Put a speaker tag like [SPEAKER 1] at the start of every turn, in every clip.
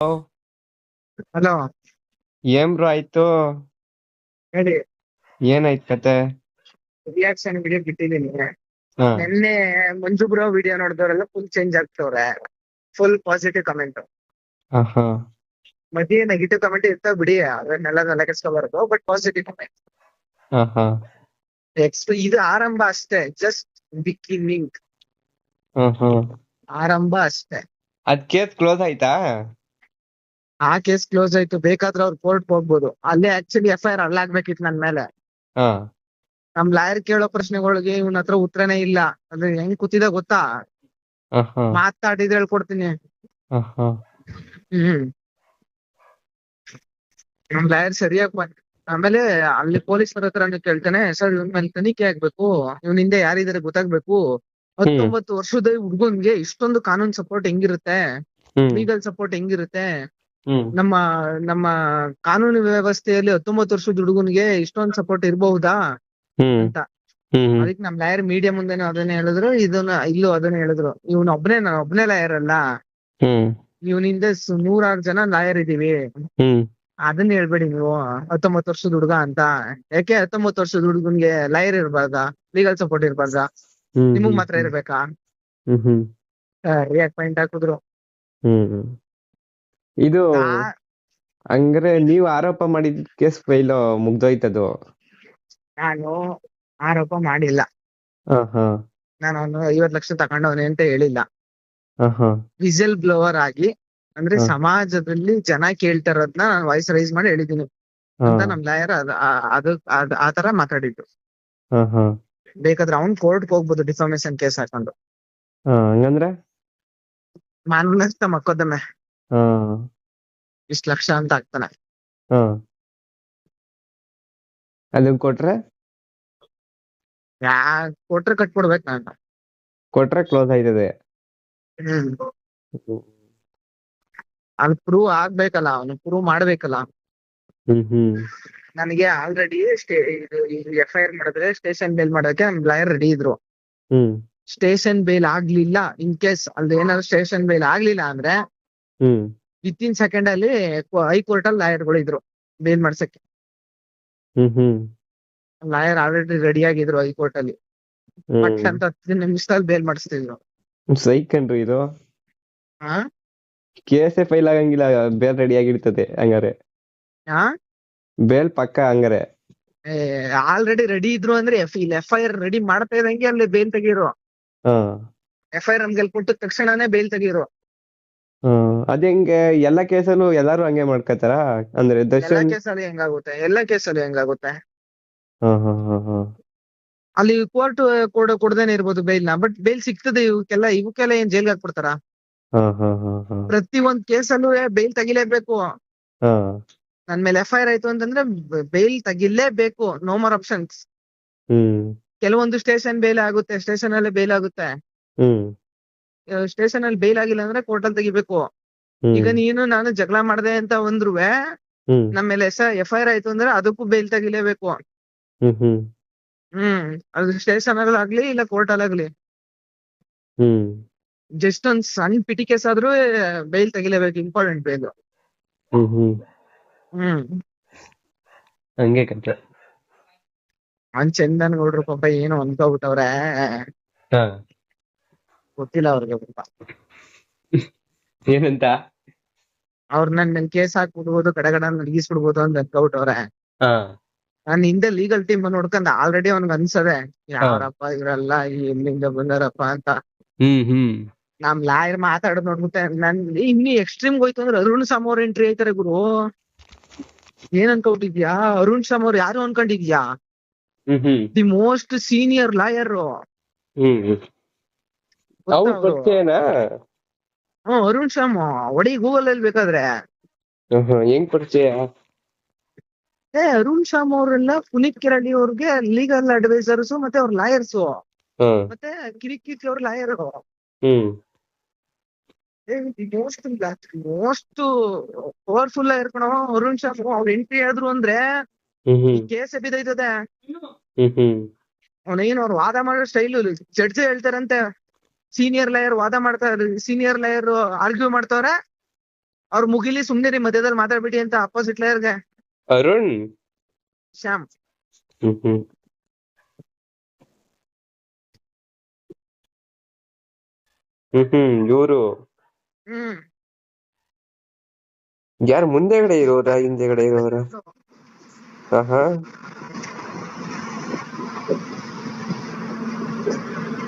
[SPEAKER 1] Hello.
[SPEAKER 2] ಏನ್ bro ಆಯ್ತು?
[SPEAKER 1] ಹೇಳಿ.
[SPEAKER 2] ಏನಾಯ್ತ್ ಕತೆ?
[SPEAKER 1] ರಿಯಾಕ್ಷನ್ ವಿಡಿಯೋ ಬಿಟ್ಟಿದ್ದೀನಿ
[SPEAKER 2] ಹಾ.
[SPEAKER 1] ನಿನ್ನೆ ಮಂಜು ಬ್ರೋ ವಿಡಿಯೋ ನೋಡಿದವರೆಲ್ಲ ಫುಲ್ ಚೇಂಜ್ ಆಗ್ತವ್ರೆ. ಫುಲ್ ಪಾಸಿಟಿವ್ ಕಮೆಂಟ್
[SPEAKER 2] ಆಹಾ.
[SPEAKER 1] ಮಧ್ಯೆ ನೆಗೆಟಿವ್ ಕಮೆಂಟ್ ಇರ್ತಾವ ಬಿಡಿ ಅದನ್ನೆಲ್ಲ ನೆಲಗಿಸ್ಕೋಬಾರ್ದು ಬಟ್ ಪಾಸಿಟಿವ್ ಕಮೆಂಟ್
[SPEAKER 2] ಹಾ ಹಾ
[SPEAKER 1] ಎಕ್ಸ್ಪ್ ಇದು ಆರಂಭ ಅಷ್ಟೇ ಜಸ್ಟ್ ಬಿಗಿನಿಂಗ್
[SPEAKER 2] ಹಾ ಹಾ
[SPEAKER 1] ಆರಂಭ ಅಷ್ಟೇ.
[SPEAKER 2] ಅದ್ ಕೇಸ್ ಕ್ಲೋಸ್ ಆಯ್ತಾ?
[SPEAKER 1] ಆ ಕೇಸ್ ಕ್ಲೋಸ್ ಆಯ್ತು ಬೇಕಾದ್ರೆ ಅವ್ರು ಕೋರ್ಟ್ ಹೋಗ್ಬೋದು. ಅಲ್ಲೇ ಆಕ್ಚುಲಿ ಎಫ್ ಐ ಆರ್ ಅಲ್ಲಾಗ್ಬೇಕಿತ್ತು ನನ್ ಮೇಲೆ.
[SPEAKER 2] ಹಾ.
[SPEAKER 1] ನಮ್ ಲಾಯರ್ ಕೇಳೋ ಪ್ರಶ್ನೆಗಳಿಗೆ ಇವನ್ ಹತ್ರ ಉತ್ತರನೇ ಇಲ್ಲ. ಅಂದ್ರೆ ಹೆಂಗ್ ಕೂತಿದ ಗೊತ್ತಾ? ಮಾತಾಡಿದ್ರೆ ಹೇಳ್ಕೊಡ್ತೀನಿ. ಹ್ಮ್. ನಮ್ ಲಾಯರ್ ಸರಿಯಾಗಿ ಆಮೇಲೆ ಅಲ್ಲಿ ಪೊಲೀಸರ ಹತ್ರ ಕೇಳ್ತಾನೆ ಸರ್ ಇವನ್ ಮೇಲೆ ತನಿಖೆ ಆಗ್ಬೇಕು. ಇವನ್ ಹಿಂದೆ ಯಾರಿದಾರೆ ಗೊತ್ತಾಗ್ಬೇಕು. ಹತ್ತೊಂಬತ್ತು ವರ್ಷದ ಹುಡುಗನ್ಗೆ ಇಷ್ಟೊಂದು ಕಾನೂನ್ ಸಪೋರ್ಟ್ ಹೆಂಗಿರುತ್ತೆ?
[SPEAKER 2] ಹ್ಮ್.
[SPEAKER 1] ಲೀಗಲ್ ಸಪೋರ್ಟ್ ಹೆಂಗಿರುತ್ತೆ? ನಮ್ಮ ನಮ್ಮ ಕಾನೂನು ವ್ಯವಸ್ಥೆಯಲ್ಲಿ ಹತ್ತೊಂಬತ್ತು ವರ್ಷದ ಹುಡುಗನ್ಗೆ ಇಷ್ಟೊಂದು ಸಪೋರ್ಟ್ ಇರಬಹುದಾ? ಅಂತ. ಅದಕ್ಕೆ ನಮ್ ಲಾಯರ್ ಮೀಡಿಯಾ ಮುಂದೆ ಅದನ್ನೇ ಹೇಳಿದ್ರು ಇದನ್ನ ಇಲ್ಲೂ ಅದನ್ನೇ ಹೇಳಿದ್ರು. ಇವ್ನ ಒಬ್ನೇ ನಾನು ಒಬ್ನೇ ಲಾಯರ್ ಅಲ್ಲ. ಇವನಿಂದ ನೂರಾರು ಜನ ಲಾಯರ್ ಇದೀವಿ. ಅದನ್ನ ಹೇಳ್ಬೇಡಿ ನೀವು ಹತ್ತೊಂಬತ್ತು ವರ್ಷದ ಹುಡುಗ ಅಂತ. ಯಾಕೆ ಹತ್ತೊಂಬತ್ತು ವರ್ಷದ ಹುಡುಗನ್ಗೆ ಲಾಯರ್ ಇರ್ಬಾರ್ದಾ? ಲೀಗಲ್ ಸಪೋರ್ಟ್ ಇರ್ಬಾರ್ದಾ? ನಿಮಗ್ ಮಾತ್ರ ಇರ್ಬೇಕಾ? ರಿಯಾಕ್ಟ್ ಪಾಯಿಂಟ್ ಹಾಕಿದ್ರು.
[SPEAKER 2] ಇದು ಅಂದ್ರೆ ನೀವು ಆರೋಪ ಮಾಡಿದ ಕೇಸ್ ಫೈಲ್ ಮುಗ್ದೋಯ್ತದು.
[SPEAKER 1] ನಾನು ಆರೋಪ ಮಾಡಿಲ್ಲ. ನಾನು ಅವನು ಐವತ್ ಲಕ್ಷ ತಗೊಂಡವನೆ ಅಂತ ಹೇಳಿಲ್ಲ. ವಿಸಲ್ ಬ್ಲೋವರ್ ಆಗಿ ಅಂದ್ರೆ ಸಮಾಜದಲ್ಲಿ ಜನ ಕೇಳ್ತಾ ಇರೋದ್ನ ನಾನು ವಾಯ್ಸ್ ರೈಸ್ ಮಾಡಿ ಹೇಳಿದೀನಿ ಅಂತ ನಮ್ ಲಾಯರ್ ಅದು ಆತರ ಮಾತಾಡಿದ್ದು. ಬೇಕಾದ್ರೆ ಅವ್ನ್ ಕೋರ್ಟ್ ಹೋಗ್ಬೋದು ಡಿಫಾಮೇಶನ್ ಕೇಸ್ ಹಾಕೊಂಡು. ಮಾನವನಷ್ಟ ಮಕ್ಕೋದಮ್ಮೆ
[SPEAKER 2] ಹಾ.
[SPEAKER 1] ಇಷ್ಟ್ ಲಕ್ಷ ಅಂತ ಆಗ್ತಾನೆ.
[SPEAKER 2] ಹಾ. ಅದನ್ ಕೊಟ್ರೆ?
[SPEAKER 1] ಯಾ ಕೊಟ್ರೆ ಕಟ್ಬಿಡ್ಬೇಕು ನಾನು.
[SPEAKER 2] ಕೊಟ್ರೆ ಕ್ಲೋಸ್ ಆಯ್ತದೆ
[SPEAKER 1] ಹ್ಮ್. ಅಲ್ಲಿ ಪ್ರೂವ್ ಆಗ್ಬೇಕಲ್ಲ ಅವನು ಪ್ರೂವ್ ಮಾಡ್ಬೇಕಲ್ಲ.
[SPEAKER 2] Hmm hmm.
[SPEAKER 1] ನನಗೆ ಆಲ್ರೆಡಿ ಎಫ್ ಐ ಆರ್ ಮಾಡಿದ್ರೆ ಸ್ಟೇಷನ್ ಬೇಲ್ ಮಾಡೋಕೆ ನಮ್ ಲಾಯರ್ ರೆಡಿ ಇದ್ರು.
[SPEAKER 2] ಹ್ಮ್.
[SPEAKER 1] ಸ್ಟೇಷನ್ ಬೇಲ್ ಆಗ್ಲಿಲ್ಲ ಇನ್ ಕೇಸ್ ಅಲ್ಲಿ ಏನಾದ್ರು ಸ್ಟೇಷನ್ ಬೇಲ್ ಆಗ್ಲಿಲ್ಲ ಅಂದ್ರೆ ವಿತ್ ಇನ್ ಸೆಕೆಂಡ್ ಅಲ್ಲಿ ಹೈಕೋರ್ಟ್ ಅಲ್ಲಿ ಲಾಯರ್ಗಳು ಇದ್ರು ಬೇಲ್ ಮಾಡ್ಸಕ್ಕೆ.
[SPEAKER 2] Hmm hmm.
[SPEAKER 1] Lawyer already ready ಆಗಿದ್ರು ಹೈಕೋರ್ಟ್ ಅಲ್ಲಿ ಅಂತ ಹತ್ತು ನಿಮಿಷದಲ್ಲಿ ಬೇಲ್ ಮಾಡಿಸ್ತಿದ್ರು.
[SPEAKER 2] ಸೈಕಂಡ್ರಿ ಇದು. ಕೇಸೇ ಫೈಲ್ ಆಗಂಗಿಲ್ಲ ಬೇಲ್ ರೆಡಿ ಆಗಿರ್ತದೆ ಹಂಗಾರೆ. ಬೇಲ್ ಪಕ್ಕ ಹಂಗಾರೆ.
[SPEAKER 1] ಆಲ್ರೆಡಿ ರೆಡಿ ಇದ್ರು ಅಂದ್ರೆ ಎಫ್ ಇಲ್ಲಿ ಎಫ್ ಐ ಆರ್ ರೆಡಿ ಮಾಡ್ತಾ ಇದ್ದಂಗೆ ಅಲ್ಲಿ ಬೇಲ್ ತೆಗೀರು ಎಫ್ ಐ ಆರ್ ನಮ್ಗೆ ಕೊಟ್ಟ ತಕ್ಷಣನೇ ಬೇಲ್ ತೆಗೀರು
[SPEAKER 2] ಅದ್ ಹೆಂಗೆ ಎಲ್ಲಾ ಕೇಸಲ್ಲೂ ಎಲ್ಲಾರು ಹಂಗೆ ಮಾಡ್ಕೋತಾರ? ಅಂದ್ರೆ
[SPEAKER 1] ಎಲ್ಲಾ
[SPEAKER 2] ದರ್ಶನ್
[SPEAKER 1] ಕೇಸಲ್ಲಿ ಹೆಂಗಾಗುತ್ತೆ? ಎಲ್ಲ ಕೇಸಲ್ಲಿ ಹೆಂಗಾಗುತ್ತೆ?
[SPEAKER 2] ಹಾ ಹಾ ಹಾ ಹಾ.
[SPEAKER 1] ಅಲ್ಲಿ ಕೋರ್ಟ್ ಕೊಡ ಕೊಡದೇನೆ ಇರ್ಬೋದು ಬೇಲ್ನ ಬಟ್ ಬೇಲ್ ಸಿಗ್ತದೆ ಇವಕ್ಕೆಲ್ಲ ಇವಕ್ಕೆಲ್ಲ ಏನ್ ಜೈಲ್ಗೆ ಹಾಕ್ಬಿಡ್ತಾರ?
[SPEAKER 2] ಹಾ ಹಾ ಹಾ ಹಾ.
[SPEAKER 1] ಪ್ರತಿ ಒಂದ್ ಕೇಸಲ್ಲೂ ಬೇಲ್ ತೆಗಿಲೇಬೇಕು.
[SPEAKER 2] ಹಾ.
[SPEAKER 1] ನನ್ ಮೇಲೆ ಎಫ್ ಐ ಆರ್ ಆಯ್ತು ಅಂತಂದ್ರೆ bail ತೆಗಿಲೇಬೇಕು. No more options
[SPEAKER 2] hmm.
[SPEAKER 1] ಕೆಲವೊಂದು ಸ್ಟೇಷನ್ ಬೇಲ್ ಆಗುತ್ತೆ ಸ್ಟೇಷನ್ ಅಲ್ಲೇ ಬೇಲ್ ಆಗುತ್ತೆ.
[SPEAKER 2] ಹ್ಮ್.
[SPEAKER 1] ಸ್ಟೇಷನ್ ಅಲ್ಲಿ ಬೇಲ್ ಆಗಿಲ್ಲ ಅಂದ್ರೆ ಕೋರ್ಟ್ ಅಲ್ಲಿ ತೆಗಿಬೇಕು. ಈಗ ನೀನು ನಾನು ಜಗಳ ಮಾಡ್ದೆ ಅಂತ ಒಂದ್ರುವೆ ನಮ್ಮ ಮೇಲೆ ಎಸ್ ಎಫ್ ಐ ಆರ್ ಆಯ್ತು ಅಂದ್ರೆ ಅದಕ್ಕೂ ಬೇಲ್ ತೆಗಿಲೇಬೇಕು.
[SPEAKER 2] ಹ್ಮ್
[SPEAKER 1] ಅದು ಸ್ಟೇಷನ್ ಅಲ್ಲಿ ಆಗ್ಲಿ ಇಲ್ಲ ಕೋರ್ಟ್ ಅಲ್ಲಿ ಆಗ್ಲಿ.
[SPEAKER 2] ಹ್ಮ್.
[SPEAKER 1] ಜಸ್ಟ್ ಒಂದ್ ಸಣ್ಣ ಪಿಟಿ ಕೇಸ್ ಆದ್ರೂ ಬೇಲ್ ತೆಗಿಲೇಬೇಕು ಇಂಪಾರ್ಟೆಂಟ್ ಬೇಲ್
[SPEAKER 2] ಹ್ಮ್ ಹಂಗೆ ಕತೆ
[SPEAKER 1] ಅವ್ನ್ ಚಂದನ್ ಗೌಡ್ರು ಪಾಪ ಏನೋ ಅನ್ಕೋಬಿಟ್ಟವ್ರೆ. ಗೊತ್ತಿಲ್ಲ ಅವ್ರಿಗೆ ಪಾಪ.
[SPEAKER 2] ಏನಂತ?
[SPEAKER 1] ಅವ್ರ ನನ್ ನನ್ ಕೇಸ್ ಹಾಕ್ಬಿಡ್ಬೋದು ಕಡೆ ಕಡೆ ನಡಗಿಸ್ಬಿಡ್ಬೋದು ಅಂತ ಅನ್ಕೋಬಿಟ್ಟವ್ರೆ
[SPEAKER 2] ಹಾ.
[SPEAKER 1] ನಾನ್ ಹಿಂದೆ ಲೀಗಲ್ ಟೀಮ್ ನೋಡ್ಕೊಂಡ್ ಆಲ್ರೆಡಿ ಅವ್ನಿಗೆ ಅನ್ಸದೆ ಯಾರಪ್ಪ ಇವ್ರಲ್ಲ ಎಲ್ಲಿಂದ ಬಂದಾರಪ್ಪ ಅಂತ.
[SPEAKER 2] ಹ್ಮ್ ಹ್ಮ್.
[SPEAKER 1] ನಮ್ ಲಾಯರ್ ಮಾತಾಡೋದ್ ನೋಡ್ಬಿಟ್ಟೆ ನನ್ ಇನ್ನು ಎಕ್ಸ್ಟ್ರೀಮ್ ಹೋಯ್ತು ಅಂದ್ರೆ ಅರುಣ್ ಸಮ್ ಅವ್ರ ಎಂಟ್ರಿ ಆಯ್ತಾರೆ ಗುರು. ಏನ್ ಅನ್ಕೊಂಡಿದ್ಯಾ ಅರುಣ್ ಸಮ್ ಅವ್ರು ಯಾರು ಅನ್ಕೊಂಡಿದ್ಯಾ?
[SPEAKER 2] Hmm hmm.
[SPEAKER 1] The most senior lawyer
[SPEAKER 2] hmm. ಅವ್ರು ಪರಿಚಯನಾ
[SPEAKER 1] ಹ್ಮ್ ಅರುಣ್ ಶ್ಯಾಮ್ ಒಡಿ ಗೂಗಲ್ ಅಲ್ಲಿ ಬೇಕಾದ್ರೆ.
[SPEAKER 2] ಹೆಂಗ್ ಪರಿಚಯ?
[SPEAKER 1] ಏ ಅರುಣ್ ಶ್ಯಾಮ್ ಅವರೆಲ್ಲ ಪುನೀತ್ ಕಿರಳಿ ಅವ್ರಿಗೆ ಲೀಗಲ್ ಅಡ್ವೈಸರ್ಸ್ ಮತ್ತೆ ಅವ್ರ ಲಾಯರ್ಸ್ ಮತ್ತೆ ಕಿರಿಕಿರಿ ಅವ್ರ ಲಾಯರ್ ಮೋಸ್ಟ್ ಮೋಸ್ಟ್ ಪವರ್ಫುಲ್ ಇರ್ಕಣವ ಅರುಣ್ ಶ್ಯಾಮ್. ಅವ್ರ ಎಂಟ್ರಿ ಆದ್ರು ಅಂದ್ರೆ ಕೇಸ್ ಬಿದ್ದೈತದೆ ಅವನೇನು ಅವ್ರು ವಾದ ಮಾಡೋ ಸ್ಟೈಲ್ ಜಡ್ಜ್ ಹೇಳ್ತಾರಂತೆ. ಸೀನಿಯರ್ ಲಯರ್ ವಾದ ಮಾಡ್ತಾ ಸೀನಿಯರ್ ಲಯರ್ ಆರ್ಗ್ಯೂ ಮಾಡ್ತಾವ್ರೆ. ಅವ್ರು ಮುಗಿಲಿ ಸುಮ್ನಿರಿ ಮಧ್ಯದಲ್ಲಿ ಮಾತಾಡ್ಬಿಡಿ ಅಂತ ಅಪೋಸಿಟ್ ಲಯರ್ಗೆ
[SPEAKER 2] ಅರುಣ್.
[SPEAKER 1] ಶ್ಯಾಮ್.
[SPEAKER 2] ಹ್ಮ್ ಇವ್ರು.
[SPEAKER 1] ಹ್ಮ್.
[SPEAKER 2] ಯಾರು ಮುಂದೆಗಡೆ ಇರೋರ ಹಿಂದೆಗಡೆ ಇರೋರ? ಆಹಾ.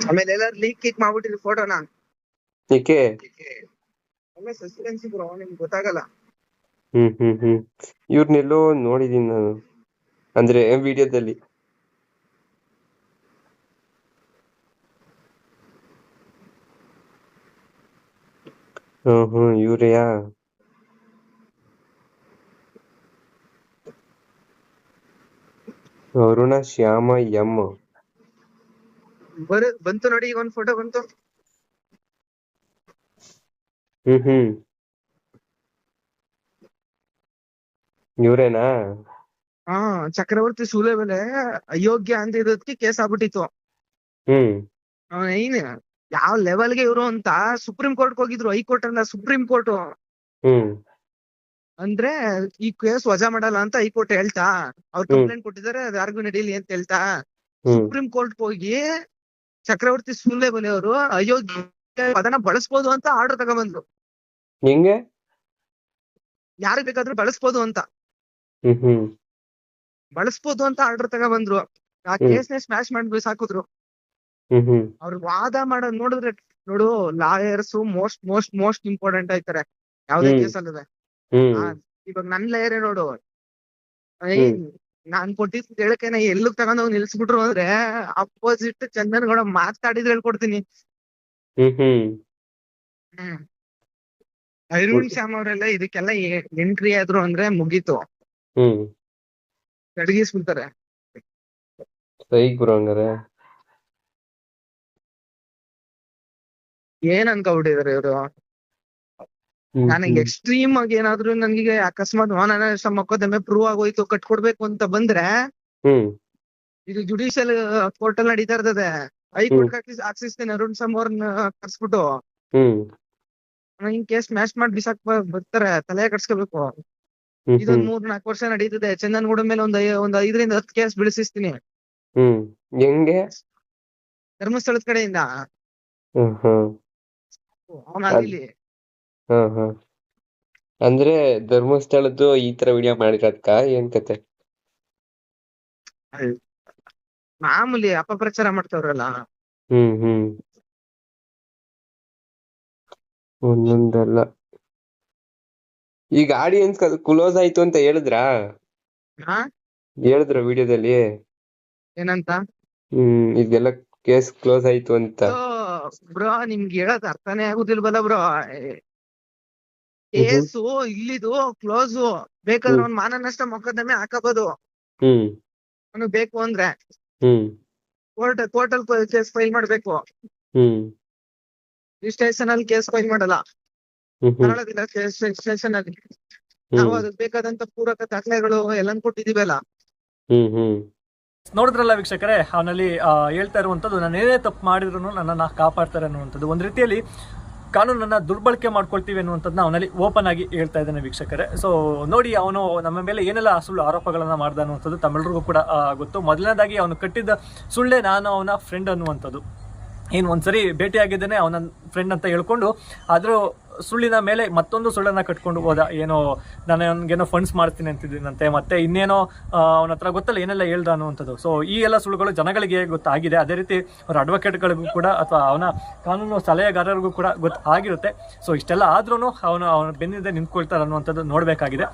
[SPEAKER 1] ಆಮೇಲೆ ಎಲ್ಲಾರು ಲೀಕ್ ಕಿಕ್ ಮಾಡ್ಬಿಟ್ಟಿದ್ರು ಫೋಟೋನ
[SPEAKER 2] ಏಕೆ?
[SPEAKER 1] ಆಮೇಲೆ ಸಸ್ಪೆನ್ಸ್ ಬ್ರೋ ನಿಮ್ಗೆ ಗೊತ್ತಾಗಲ್ಲ.
[SPEAKER 2] ಹ್ಮ್ ಹ್ಮ್ ಹ್ಮ್. ಇವ್ರನ್ನೆಲ್ಲೋ ನೋಡಿದೀನಿ ನಾನು. ಅಂದ್ರೆ ವಿಡಿಯೋದಲ್ಲಿ. ಹ್ಮ್ ಹ್ಮ್ ಇವ್ರೆಯಾ ಅರುಣ ಶ್ಯಾಮ ಎಂ
[SPEAKER 1] ಬರ ಬಂತು ನೋಡಿ ಈಗ ಒಂದ್ ಫೋಟೋ ಬಂತು.
[SPEAKER 2] ಹ್ಮ್ ಹ್ಮ್. ಇವ್ರೇನಾ?
[SPEAKER 1] ಹಾ ಚಕ್ರವರ್ತಿ ಸೂಲೆ ಮೇಲೆ ಅಯೋಗ್ಯ ಅಂತ ಇರೋದಕ್ಕೆ ಕೇಸ್ ಆಗ್ಬಿಟ್ಟಿತ್ತು.
[SPEAKER 2] ಹ್ಮ್.
[SPEAKER 1] ಏನ್ ಯಾವ ಲೆವೆಲ್ಗೆ ಇವ್ರು ಅಂತ ಸುಪ್ರೀಂ ಕೋರ್ಟ್ ಹೋಗಿದ್ರು ಹೈಕೋರ್ಟ್ ಅಲ್ಲ ಸುಪ್ರೀಂ ಕೋರ್ಟ್
[SPEAKER 2] ಹ್ಮ್.
[SPEAKER 1] ಅಂದ್ರೆ ಈ ಕೇಸ್ ವಜಾ ಮಾಡಲ್ಲ ಅಂತ ಹೈಕೋರ್ಟ್ ಹೇಳ್ತಾ ಅವ್ರು ಕಂಪ್ಲೇಂಟ್ ಕೊಟ್ಟಿದ್ದಾರೆ ಅದು ಯಾರಿಗೂ ನಡೀಲಿ ಅಂತ ಹೇಳ್ತಾ ಸುಪ್ರೀಂ ಕೋರ್ಟ್ ಹೋಗಿ ಚಕ್ರವರ್ತಿ ಸೂಲೆಬೆಲೆ ಅವರು ಅಯೋಗ್ಯ ಪದನ ಬಳಸ್ಬೋದು ಅಂತ ಆರ್ಡರ್ ತಗೊಂಡ್ಬಂದ್ರು
[SPEAKER 2] ಹೆಂಗೆ?
[SPEAKER 1] ಯಾರಿಗ್ ಬೇಕಾದ್ರೂ ಬಳಸ್ಬೋದು ಅಂತ. ಬಳಸ್ಬೋದು ಅಂತ ಆರ್ಡರ್ ತಗೊಂಡ್ಬಂದ್ರು ಆ
[SPEAKER 2] ಕೇಸ್
[SPEAKER 1] ಕೇಸ್ನೇ ಸ್ಮ್ಯಾಶ್ ಮಾಡಿ ಸಾಕಿದ್ರು. ಅವ್ರ ವಾದ ಮಾಡೋದ್ ನೋಡಿದ್ರೆ ನೋಡು lawyers most most most important ಆಯ್ತಾರೆ ಯಾವ್ದೇ. ಕೇಸ್ ಅಲ್ಲದೆ ಇವಾಗ ನನ್ ಲೇಯರೇ ನೋಡು.
[SPEAKER 2] ನಾನ್
[SPEAKER 1] ಕೊಟ್ಟಿದ್ ಹೇಳಕೆನ ಎಲ್ಲಿಗ್ ಹೋಗಿ ನಿಲ್ಸ್ಬಿಟ್ರು ಅಂದ್ರೆ ಅಪೋಸಿಟ್ ಚಂದನ್ ಗೌಡ ಮಾತಾಡಿದ್ರೆ ಹೇಳ್ಕೊಡ್ತೀನಿ.
[SPEAKER 2] ಹ್ಮ್
[SPEAKER 1] ಅರುಣ್ ಶ್ಯಾಮ್ ಅವರೆಲ್ಲ ಇದಕ್ಕೆಲ್ಲ ಎಂಟ್ರಿ ಆದ್ರು ಅಂದ್ರೆ ಮುಗೀತು. ಕಡಗಿಸ್ಬಿಡ್ತಾರೆ. ಏನ್ ಅನ್ಕೊಬಿಟ್ಟಿದಾರೆ ಇವ್ರು? ನನಗೆ ಎಕ್ಸ್ಟ್ರೀಮ್ ಆಗಿ ಏನಾದ್ರು ನನಗೆ ಅಕಸ್ಮಾತ್ ಮಾನನಷ್ಟ ಮೊಕದ್ದಮೆ ಪ್ರೂವ್ ಆಗೋಯ್ತು ಕಟ್ಕೊಡ್ಬೇಕು ಅಂತ ಬಂದ್ರೆ ಇದು ಜುಡಿಷಿಯಲ್ ಕೋರ್ಟ್ ಅಲ್ಲಿ ನಡೀತಾ ಇರ್ತದೆ. ಹೈಕೋರ್ಟ್ ಹಾಕ್ಸಿಸ್ತೇನೆ ಅರುಣ್ ಸಮ್ ಅವ್ರನ್ನ ಕರ್ಸ್ಬಿಟ್ಟು ಹಿಂಗ್ ಕೇಸ್ ಮ್ಯಾಚ್ ಮಾಡಿ ಬಿಸಾಕ್ ಬರ್ತಾರೆ ತಲೆ ಕಟ್ಸ್ಕೋಬೇಕು ಇದೊಂದ್ ಮೂರ್ ನಾಲ್ಕು ವರ್ಷ ನಡೀತದೆ. ಚಂದನ್ಗೂಡ ಮೇಲೆ ಒಂದ್ ಒಂದ್ ಐದರಿಂದ ಹತ್ತು ಕೇಸ್ ಬಿಡಿಸಿಸ್ತೀನಿ
[SPEAKER 2] ಹ್ಮ್. ಹೆಂಗೆ?
[SPEAKER 1] ಧರ್ಮಸ್ಥಳದ ಕಡೆಯಿಂದ. ಅವನಾಗಿಲ್ಲಿ
[SPEAKER 2] ಹಾ ಹಾ. ಅಂದ್ರೆ ಧರ್ಮಸ್ಥಳದ್ದು ಈ ತರ ವಿಡಿಯೋ ಮಾಡಿರೋದ್ಕ ಏನ್ ಕತೆ?
[SPEAKER 1] ಮಾಮೂಲಿ ಅಪಪ್ರಚಾರ ಮಾಡ್ತಾವ್ರಲ್ಲ.
[SPEAKER 2] ಹ್ಮ್ ಹ್ಮ್. ಒಂದೊಂದಲ್ಲ. ಈಗ ಆಡಿಯನ್ಸ್ ಕ್ಲೋಸ್ ಆಯ್ತು ಅಂತ ಹೇಳಿದ್ರಾ?
[SPEAKER 1] ಹಾ
[SPEAKER 2] ಹೇಳಿದ್ರ ವಿಡಿಯೋದಲ್ಲಿ
[SPEAKER 1] ಏನಂತ?
[SPEAKER 2] ಹ್ಮ್ ಇದೆಲ್ಲ ಕೇಸ್ ಕ್ಲೋಸ್ ಆಯ್ತು ಅಂತ.
[SPEAKER 1] ಬ್ರೋ ನಿಮ್ಗೆ ಹೇಳೋದ್ ಅರ್ಥನೇ ಆಗುದಿಲ್ವಲ್ಲ ಬ್ರೋ? ಕೇಸು ಇಲ್ಲಿದು ಕ್ಲೋಸ್ ಬೇಕಾದ್ರೆ
[SPEAKER 2] ಅವ್ನ್
[SPEAKER 1] ಒಂದ್ ಮಾನನಷ್ಟ ಮೊಕದ್ದಮೆ ಹಾಕಬಹುದು
[SPEAKER 2] ಹ್ಮ್
[SPEAKER 1] ಅವನಿಗೆ ಬೇಕು ಅಂದ್ರೆ
[SPEAKER 2] ಹ್ಮ್
[SPEAKER 1] ಕೋರ್ಟ್ ಕೋರ್ಟ್ ಅಲ್ಲಿ ಕೇಸ್ ಫೈಲ್ ಮಾಡ್ಬೇಕು.
[SPEAKER 2] ಹ್ಮ್
[SPEAKER 1] ಈ ಸ್ಟೇಷನ್ ಅಲ್ಲಿ ಕೇಸ್ ಫೈಲ್ ಮಾಡಲ್ಲ.
[SPEAKER 2] ಹ್ಮ್ ಹ್ಮ್
[SPEAKER 1] ಕನ್ನಡದಿಂದ ಸ್ಟೇಷನ್ ಅಲ್ಲಿ ನಾವು
[SPEAKER 2] ಹ್ಮ್
[SPEAKER 1] ಅದಕ್ಕೆ ಬೇಕಾದಂತ ಪೂರಕ ದಾಖಲೆಗಳು ಎಲ್ಲನ್ ಕೊಟ್ಟಿದೀವಲ್ಲ
[SPEAKER 2] ಹ್ಮ್ ಹ್ಮ್
[SPEAKER 3] ನೋಡಿದ್ರಲ್ಲ ವೀಕ್ಷಕರೇ ಅವನಲ್ಲಿ ಹೇಳ್ತಾ ಇರುವಂಥದ್ದು ನಾನು ಏನೇ ತಪ್ಪು ಮಾಡಿದ್ರು ನನ್ನನ್ನ ಕಾಪಾಡ್ತಾರೆ ಅನ್ನುವಂಥದ್ದು. ಒಂದ್ ರೀತಿಯಲ್ಲಿ ಕಾನೂನನ್ನ ದುರ್ಬಳಕೆ ಮಾಡ್ಕೊಳ್ತೀವಿ ಅನ್ನುವಂಥದ್ದನ್ನ ಅವನಲ್ಲಿ ಓಪನ್ ಆಗಿ ಹೇಳ್ತಾ ಇದ್ದಾನೆ ವೀಕ್ಷಕರೇ. ಸೊ ನೋಡಿ ಅವನು ನಮ್ಮ ಮೇಲೆ ಏನೆಲ್ಲ ಸುಳ್ಳು ಆರೋಪಗಳನ್ನ ಮಾಡ್ದ ಅನ್ನುವಂಥದ್ದು ತಮ್ಮೆಲ್ಲರಿಗೂ ಕೂಡ ಗೊತ್ತು. ಮೊದಲನೇದಾಗಿ ಅವನು ಕಟ್ಟಿದ್ದ ಸುಳ್ಳೆ ನಾನು ಅವನ ಫ್ರೆಂಡ್ ಅನ್ನುವಂಥದ್ದು. ಏನು ಒಂದ್ಸರಿ ಭೇಟಿಯಾಗಿದ್ದೇನೆ ಅವನ ಫ್ರೆಂಡ್ ಅಂತ ಹೇಳ್ಕೊಂಡು, ಆದರೂ ಸುಳ್ಳಿನ ಮೇಲೆ ಮತ್ತೊಂದು ಸುಳ್ಳನ್ನ ಕಟ್ಕೊಂಡು ಹೋದ, ಏನೋ ನಾನು ಅವನಿಗೇನೋ ಫಂಡ್ಸ್ ಮಾಡ್ತೀನಿ ಅಂತಿದ್ದೀನಂತೆ, ಮತ್ತೆ ಇನ್ನೇನೋ ಅವನ ಹತ್ರ ಗೊತ್ತಲ್ಲ, ಏನೆಲ್ಲ ಹೇಳ್ದ ಅನ್ನುವಂಥದ್ದು. ಸೊ ಈ ಎಲ್ಲ ಸುಳ್ಳುಗಳು ಜನಗಳಿಗೆ ಗೊತ್ತಾಗಿದೆ ಅದೇ ರೀತಿ ಅವರ ಅಡ್ವೊಕೇಟ್ಗಳಿಗೂ ಕೂಡ, ಅಥವಾ ಅವನ ಕಾನೂನು ಸಲಹೆಗಾರರಿಗೂ ಕೂಡ ಗೊತ್ತಾಗಿರುತ್ತೆ ಸೊ ಇಷ್ಟೆಲ್ಲ ಆದ್ರೂ ಅವನು, ಅವನ ಬೆನ್ನಿಂದ ನಿಂತ್ಕೊಳ್ತಾರೆ ಅನ್ನುವಂಥದ್ದು ನೋಡಬೇಕಾಗಿದೆ.